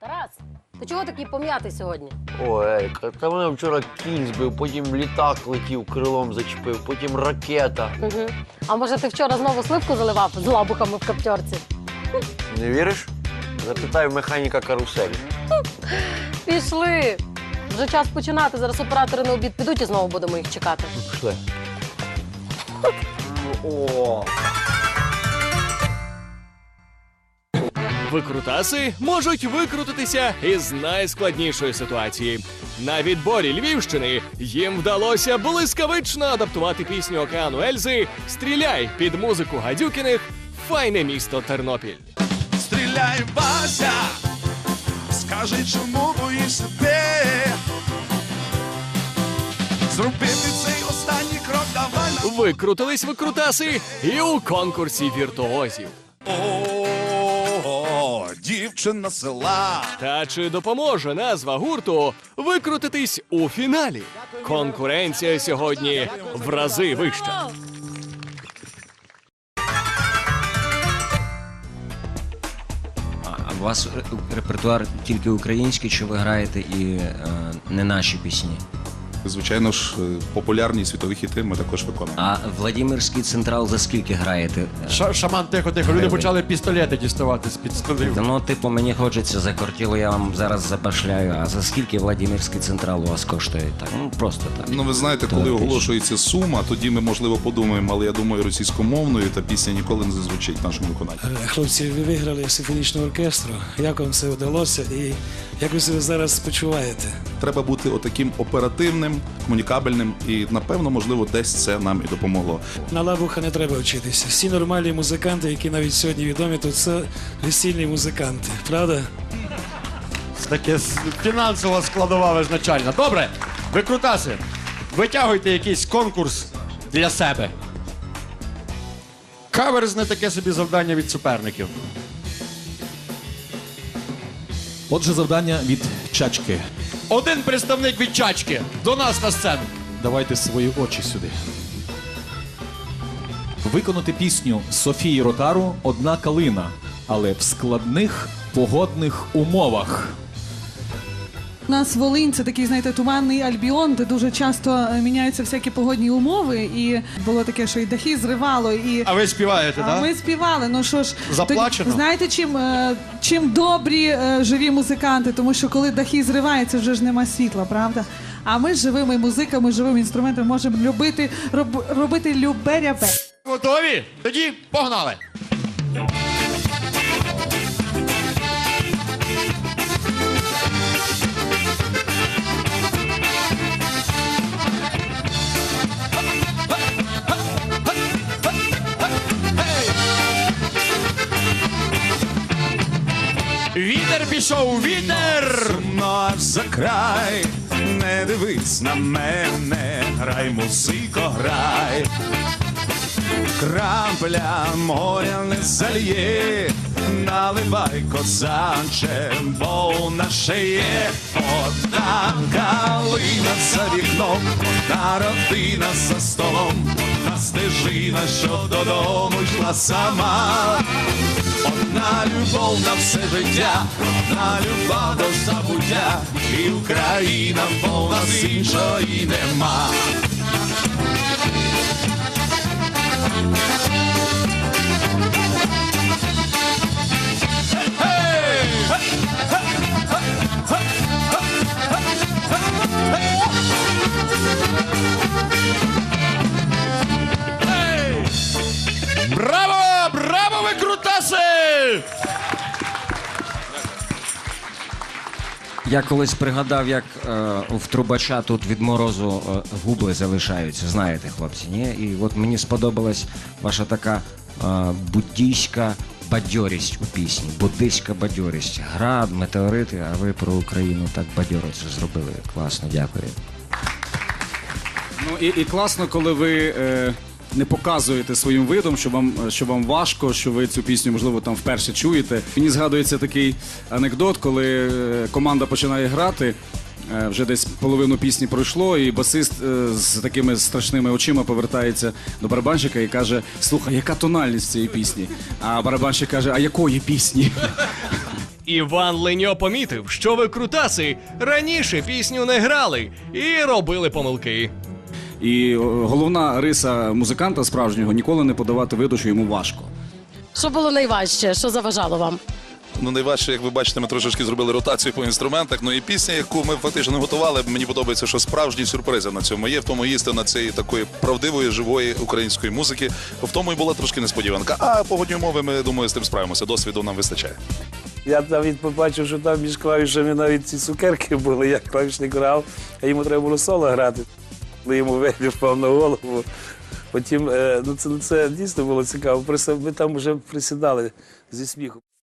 Тарас, ти чого такий пом'ятий сьогодні? Ой, та мене вчора кінь збив, потім літак летів, крилом зачепив, потім ракета. Угу. А може ти вчора знову сливку заливав з лабухами в каптерці? Не віриш? Запитай механіка каруселі. Пішли. Вже час починати. Зараз оператори на обід підуть і знову будемо їх чекати. Пішли. О, Викрутаси можуть викрутитися із найскладнішої ситуації. На відборі Львівщини їм вдалося блискавично адаптувати пісню Океану Ельзи Стріляй під музику гадюкіних Файне місто Тернопіль. Стріляй, Вася, скажи, чому боїшся ти? Зробити цей останній крок, давай на Викрутились викрутаси і у конкурсі віртуозів. Дівчина села. Та чи допоможе назва гурту викрутитись у фіналі? Конкуренція сьогодні в рази вища. А у вас репертуар тільки український, чи ви граєте і е, не наші пісні? Звичайно ж, е, популярні світові хіти ми також виконуємо. А Владимирський централ за скільки граєте? Е, Ша- шаман тихо, тихо. Люди почали пістолети діставати з-під столів. Ну, типу, мені хочеться закортіло, я вам зараз забашляю. А за скільки Владимирський централ у вас коштує? Так, ну просто так. Ну, ви знаєте, коли Теоретично. оголошується сума, тоді ми можливо подумаємо, але я думаю, російськомовною та пісня ніколи не зазвучить в нашому виконанні. Хлопці, ви виграли симфонічного оркестру. Як вам це вдалося і як ви себе зараз почуваєте? Треба бути отаким оперативним, комунікабельним, і напевно, можливо, десь це нам і допомогло. На лабуха не треба вчитися. Всі нормальні музиканти, які навіть сьогодні відомі, то це весільні музиканти. Правда? Таке фінансова складова визначальна. Добре, викрутаси. Витягуйте якийсь конкурс для себе. Каверзне таке собі завдання від суперників. Отже, завдання від чачки. Один представник від чачки до нас на сцену. Давайте свої очі сюди. Виконати пісню Софії Ротару Одна калина, але в складних погодних умовах. У нас Волинь це такий, знаєте, туманний альбіон, де дуже часто е, міняються всякі погодні умови. І було таке, що і дахи зривало, і А ви співаєте, а так? ми співали. Ну що ж, Заплачено? тоді- знаєте, чим, е, чим добрі е, живі музиканти, тому що коли дахи зриваються, вже ж нема світла, правда? А ми з живими музиками, живими інструментами можемо любити, роб, робити любе рябе. Готові? Тоді погнали. Вітер пішов, вітер! Сумно аж за край, не дивись на мене, грай, музико, грай. Крапля моря не зальє, наливай козанче, бо наше є одна калина за вікном, одна родина за столом, одна стежина, що додому йшла сама. Одна любов на все життя, одна любов до забуття, і Україна повна з іншої нема. Я колись пригадав, як е, в трубача тут від морозу е, губи залишаються. Знаєте, хлопці, ні? І от мені сподобалась ваша така е, буддійська бадьорість у пісні. Буддийська бадьорість. Град, метеорити, а ви про Україну так бадьоро це зробили. Класно, дякую. Ну і, і класно, коли ви е, не показуєте своїм видом, що вам, що вам важко, що ви цю пісню, можливо, там вперше чуєте. Мені згадується такий анекдот, коли е, команда починає грати. е, Вже десь половину пісні пройшло, і басист е, з такими страшними очима повертається до барабанщика і каже: Слухай, яка тональність цієї пісні? А барабанщик каже: А якої пісні? Іван Леньо помітив, що викрутаси раніше пісню не грали і робили помилки. І е, головна риса музиканта справжнього ніколи не подавати виду, що йому важко. Що було найважче? Що заважало вам? Ну, найважче, як ви бачите, ми трошечки зробили ротацію по інструментах. Ну і пісня, яку ми фактично не готували, мені подобається, що справжні сюрпризи на цьому є. В тому істина цієї такої правдивої, живої української музики. В тому і була трошки несподіванка. А погодні умови, ми думаю, з тим справимося. Досвіду нам вистачає. Я навіть побачив, що там між клавішами навіть ці цукерки були, як клавішник грав, а йому треба було соло грати. Коли йому вейдер впав на голову. Потім, е, ну це, це дійсно було цікаво. Ми там вже присідали зі сміху.